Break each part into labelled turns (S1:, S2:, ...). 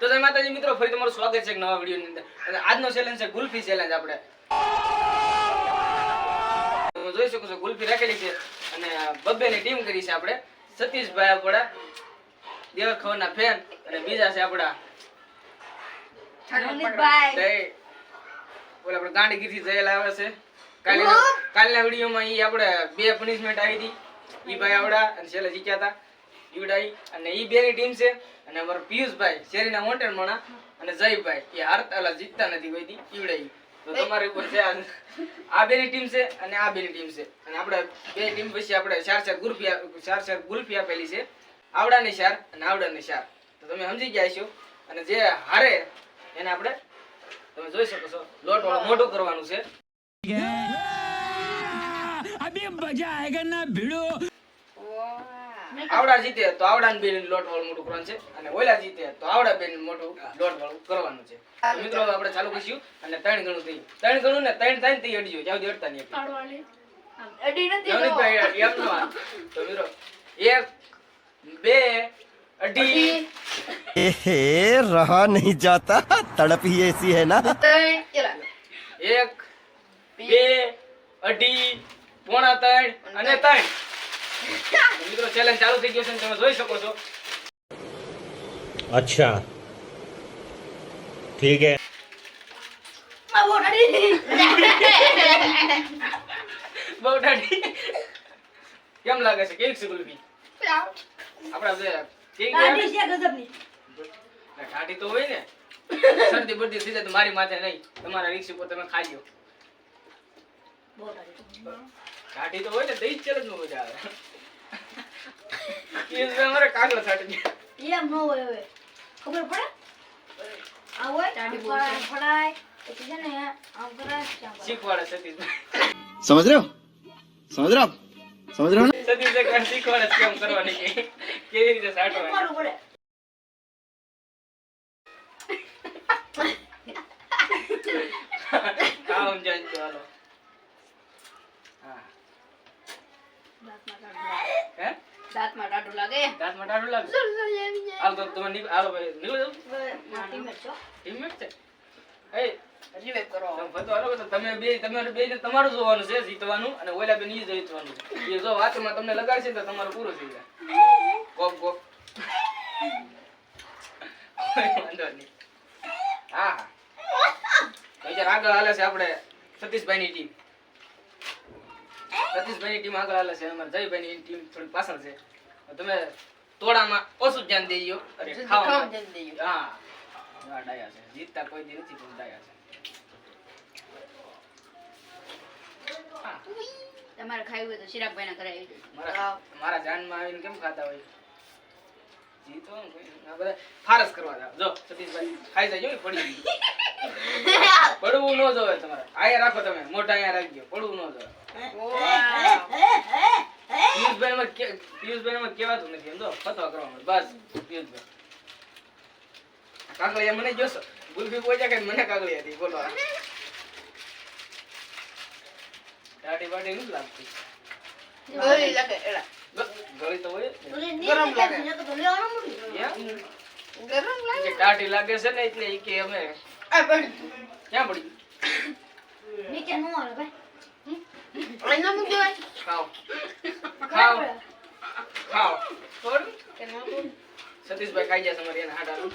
S1: તો જય માતાજી મિત્રો ફરી તમારું સ્વાગત છે એક નવા વિડીયોની અંદર. અને આજનો ચેલેન્જ છે ગુલ્ફી ચેલેન્જ આપણે. જોઈ શકો છો ગુલ્ફી રાખેલી છે અને બબ્બેની ટીમ કરી છે આપણે. સતીશભાઈ આપણા દેવર ખવરના ફેન અને બીજા છે આપણા. ઓલા આપણે ગાંડીગીરથી જયેલા આવે છે. કાલે કાલના વિડીયોમાં એ આપણે બે પનિશમેન્ટ આવી હતી. ઈ ભાઈ આવડા અને છેલ્લે જીત્યા હતા. ઈવડાઈ અને ઈ બેની ટીમ છે. અને અમારો પિયુષભાઈ શેરીના મોટેર મણા અને જયભાઈ એ હારતા ઓલા જીતતા નથી કોઈ દી ઈવડાઈ. તો તમારી ઉપર છે આ- બેની ટીમ છે અને આ બેની ટીમ છે. અને આપણે બે ટીમ પછી આપણે ચાર ચાર ગુલ્ફી ચાર ચાર ગુલ્ફી આપેલી છે. આવડાની ચાર અને આવડાની ચાર. તો તમે સમજી ગયા છો. અને જે હારે એને આપણે તમે જોઈ શકો છો લોટ વાળું મોટું કરવાનું છે. આવડા જીતે તો આવડા બેન લોટ વાળું મોટું કરવાનું છે અને ઓલા જીતે તો આવડા બેન મોટું લોટ વાળું કરવાનું છે તો મિત્રો હવે આપણે ચાલુ કરીશું અને ત્રણ ગણું થઈ ત્રણ ગણું ને ત્રણ થાય ને તે અડજો જ્યાં સુધી અડતા નહીં આપણે.
S2: અડી નથી
S1: જવનીતભાઈ એમ નો હાલ. તો મિત્રો એક બે અઢી
S3: एहे रहा नहीं जाता तड़प ही ऐसी है ना
S2: ત્રણ એલા
S1: એક બે અઢી પોણા ત્રણ અને ત્રણ તો મિત્રો ચેલેન્જ ચાલુ થઈ ગયો તમે જોઈ અચ્છા. ઠીક કેમ લાગે છે? કેવી છે
S2: ગુલબી આપણા
S1: ઠાટી તો હોય ને. શરદી બરદી થઈ જાય તો મારી માથે નહીં. તમારા રિક્ષી પર તમે ખાઈ લો. ઠાટી તો હોય ને દહીં ચેલેન્જ મજા આવે.
S3: મારે સમજ રહ્યો? સમજ રહ્યો? સમજ રહ્યો
S1: સતીશ એક કરવાની કેવી રીતે સાટવાનું કામ જાણ ચાલો
S4: દાંતમાં ટાઢું લાગે.
S1: દાંતમાં ટાઢું લાગે? હાલ તો તમે નીક- હાલો ભાઈ નીકળી જાઓ.
S2: છો.
S1: ટીમમેટ છે. એ
S4: રિવાઇવ કરો.
S1: તમે હાલો તો તમે બે તમારે બે તમારું જોવાનું છે જીતવાનું અને ઓલા બેન ઈ જીતવાનું. એ જો વાતમાં તમને લગાડશે તો તમારું પૂરું થઈ જાય. કોક કોક. વાંધો નહીં. હા. હા આગળ હાલે છે આપણે સતીશભાઈની ટીમ. સતીશભાઈની ટીમ આગળ હાલે છે અમારે જયભાઈની ટીમ થોડી પાછળ છે. તમે તોડામાં ઓછું ધ્યાન દેજો. અને ખાવામાં
S4: ખાવામાં ધ્યાન દેજો.
S1: હા ડાયા છે. જીતતા કોઈ દી નથી પણ ડાયા છે.
S4: તમારે ખાવું હોય તો ચિરાગભાઈ ના કરાવી.
S1: મારા મારા જાનમાં આવીને કેમ ખાતા હોય? જીતો ને ફારસ કરવા જાવ જો સતીશભાઈ ખાઈ જાય પડી પડવું ન જોવે તમારે. આયા રાખો તમે મોઢા અહીંયા રાખજો પડવું ન જોવે પિયુષભાઈ અમારે પિયુષભાઈ અમારે કહેવાતું નથી એમ તો ફતવા બસ પિયુષભાઈ. કાગળિયા મને જોશો? ગુલફી પહોંચ્યા કે મને કાગળિયા હતી? બોલો દાઢી બાઢી નથી લાગતી.
S4: ગળી લાગે.
S1: ગળી તો હોય
S4: ગરમ? ગરમ
S1: દાઢી લાગે છે ને એટલે કે અમે
S4: આ પણ
S1: ક્યાં પડી?
S2: નીચે નો આવે ભાઈ.
S4: અહીંયા મૂકી દેવાય.
S1: ખાઓ. ખાઓ. ખાઓ.
S4: કે ન મૂકી?
S1: સતીશભાઈ ખાઈ જાય તમારી એના હાડાનું.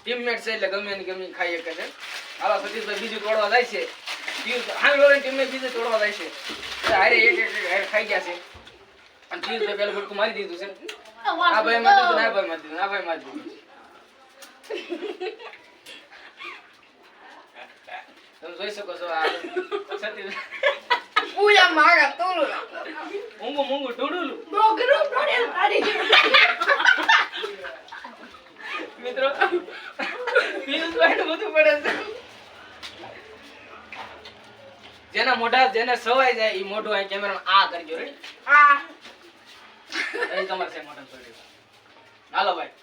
S1: ટીમમેટ છે એટલે ગમે ને ગમે ખાઈ શકે છે. આવા સતીશભાઈ બીજું તોડવા જાય છે. હાલ વાળી ટીમમેટ બીજું તોડવા જાય છે. હારે એક એક એક હારે ખાઈ ગયા છે. અને પિયુષભાઈ પેલું ભટકું મારી દીધું છે. આ ભાઈ મારી દીધું ને ભાઈ મારી દીધું આ ભાઈ મારી દીધું તમે જોઈ શકો છો આ સતીશ
S4: પૂજા માગા લાગે.
S1: મૂંગું મૂંગું ટુડુલું
S2: ગરમ પડે તારી
S1: મિત્રો પિયુષભાઈ બધું પડે છે. જેના મોઢા જેને સવાય જાય એ મોઢું અહીં કેમેરામાં આ કરજો રેડી
S4: આ
S1: એ તમારે છે મોઢા હાલો ભાઈ.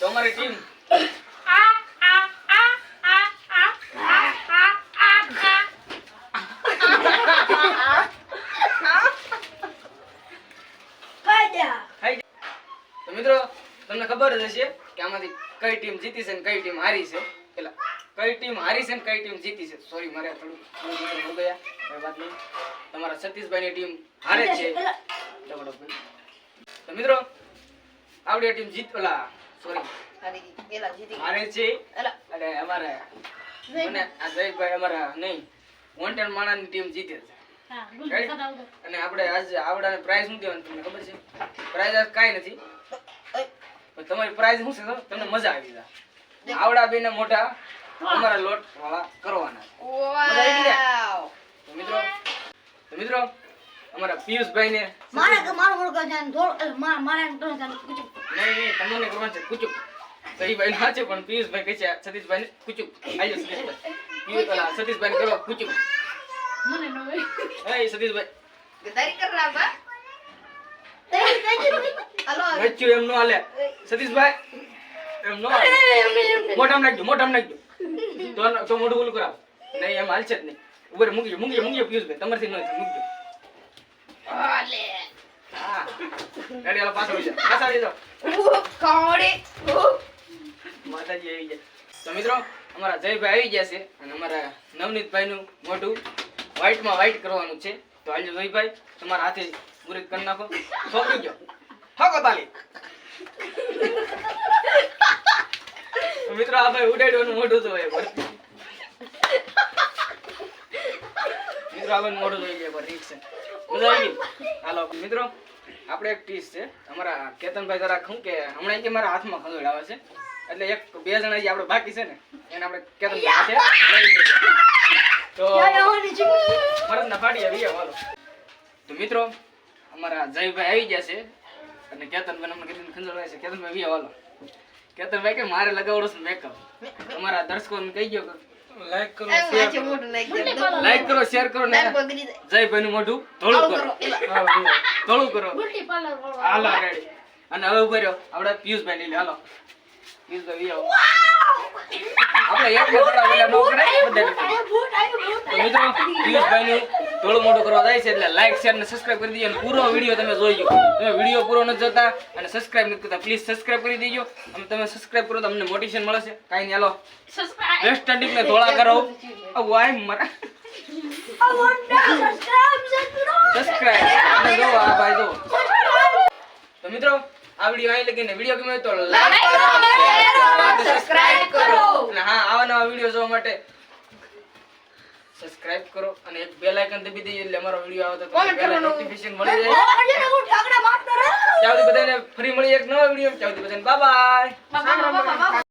S1: તમારી ટીમ
S2: કાઢ્યા
S1: ખાઈ જાય. તો મિત્રો તમને ખબર જ હશે કે આમાંથી કઈ ટીમ જીતી છે ને કઈ ટીમ હારી છે પેલા કઈ ટીમ હારી છે ને કઈ ટીમ જીતી છે સોરી મારે થોડું હો ગયા. કોઈ વાત નહીં. તમારા સતીશભાઈની ટીમ હારે છે. તો મિત્રો આવડી ટીમ જીત ઓલા સોરી
S4: હારી
S1: છે. અને અમારે મને આ જયભાઈ અમારા નહીં વોન્ટેડ માણસની ટીમ જીતે છે. અને આપણે આજે આવડાને પ્રાઇઝ શું દેવાનું તમને ખબર છે? પ્રાઇઝ આજ કાંઈ નથી. તમારી પ્રાઇઝ શું છે? તમને મજા આવી જાય. આવડા બેને મોટા અમારા લોટ વાળા કરવાના?
S4: વાવ.
S1: મિત્રો મિત્રો અમારા પિયુષભાઈ ને
S2: મારે કે મારો મોઢું જાન ધોળ મારા મારા મારે એમ કરવાનું
S1: નહીં નહીં તમને કરવાનું છે કુચુક સહી ભાઈ ના છે પણ પિયુષભાઈ કહે છે સતીશભાઈ ને કુચુક આયો સતીશભાઈ. પિયુષ સતીશભાઈ ને કરો કુચુક
S2: મને નો ભાઈ
S1: એ સતીશભાઈ.
S4: ગદારી કર રહા બા.
S2: તઈ
S4: હાલો.
S1: વચ્ચું એમ નો હાલે. સતીશભાઈ એમ નો હાલે. નાખજો મોઢામાં નાખજો. તો તો મોઢું ઓલું કરાવ. નહીં એમ હાલશે જ નહીં. ઉપર મૂકજો મૂકજો મૂકજો પિયુષભાઈ. તમારથી ન મૂકજો
S4: આલે
S1: હા. ગાડી વાળા પાછળ જાઓ. પાછળ વળી જાઓ. માતાજી આવી ગયા. તો મિત્રો અમારા જયભાઈ આવી ગયા છે અને અમારા નવનીતભાઈ નું મોઢું white માં white કરવાનું છે. તો આજે જયભાઈ તમારા હાથે મુરત કરી નાખો. સોંપી ગયો તાલી. મિત્રો આ ભાઈ ઉડાડ્યો મોઢું તો હોય મિત્રો આ ભાઈ મોઢું જોઈ ગયા ઠીક છે. મજા આવી હાલો મિત્રો આપણે એક ટીસ છે. અમારા કેતનભાઈ જરાક શું કે હમણાં કે મારા હાથમાં ખંજોડ આવે છે. એટલે એક બે જણા જે આપણે બાકી છે ને એને આપણે કેતનભાઈ છે તો
S2: યા,
S1: ના ફાડી આવી ગયા હાલો. તો મિત્રો અમારા જયભાઈ આવી ગયા છે. અને કેતનભાઈ અમને કરીને ખંજોળ આવે છે કેતનભાઈ વી હાલો. કેતનભાઈ કે મારે લગાવડો છે મેકઅપ અમારા દર્શકોને કહી ગયો લાઈક કરો. લાઈક કરો. શેર કરો ને.
S4: જય.
S1: ભાઈ નું મોઢું
S4: ધોળું
S1: કરો. ધોળું કરો. હાલો રેડી અને હવે ઊભો રહ્યો. આપણે પિયુષભાઈ લઈ લે. હાલો. પિયુષભાઈ વી આવો આપણે એક થોડા વેલા નો બધા
S2: આયો ભૂત, આયો ભૂત,
S1: મિત્રો
S2: ભૂત.
S1: પિયુષભાઈનું થોડું મોટું કરવા જાય છે એટલે લાઈક શેર અને સબસ્ક્રાઇબ કરી દેજો. અને પૂરો વીડિયો તમે જોઈજો તમે વીડિયો પૂરો નથી જોતા અને સબસ્ક્રાઇબ નથી કરતા પ્લીઝ સબસ્ક્રાઇબ કરી દેજો. અને તમે સબસ્ક્રાઇબ કરો તો અમને મોટિવેશન મળે છે કાંઈ નહીં હાલો. વેસ્ટ સ્ટડી ને ધોળા કરો. વાય મરા. સબસ્ક્રાઇબ અને જો આ ભાઈ જો. તો મિત્રો આ વીડિયો અહીં લગીને વીડિયો ગમે તો લાઈક કરો સબસ્ક્રાઇબ કરો. અને હા આવા નવા વીડિયો જોવા માટે સબસ્ક્રાઇબ કરો અને એક બેલ આઇકન દબી દેજો એટલે અમારો વીડિયો આવે તો તમને નોટિફિકેશન મળી
S2: રહે.
S1: ત્યાં બધાને ફરી મળી એક નવો વીડિયો ત્યાં બધાને બાય બાય.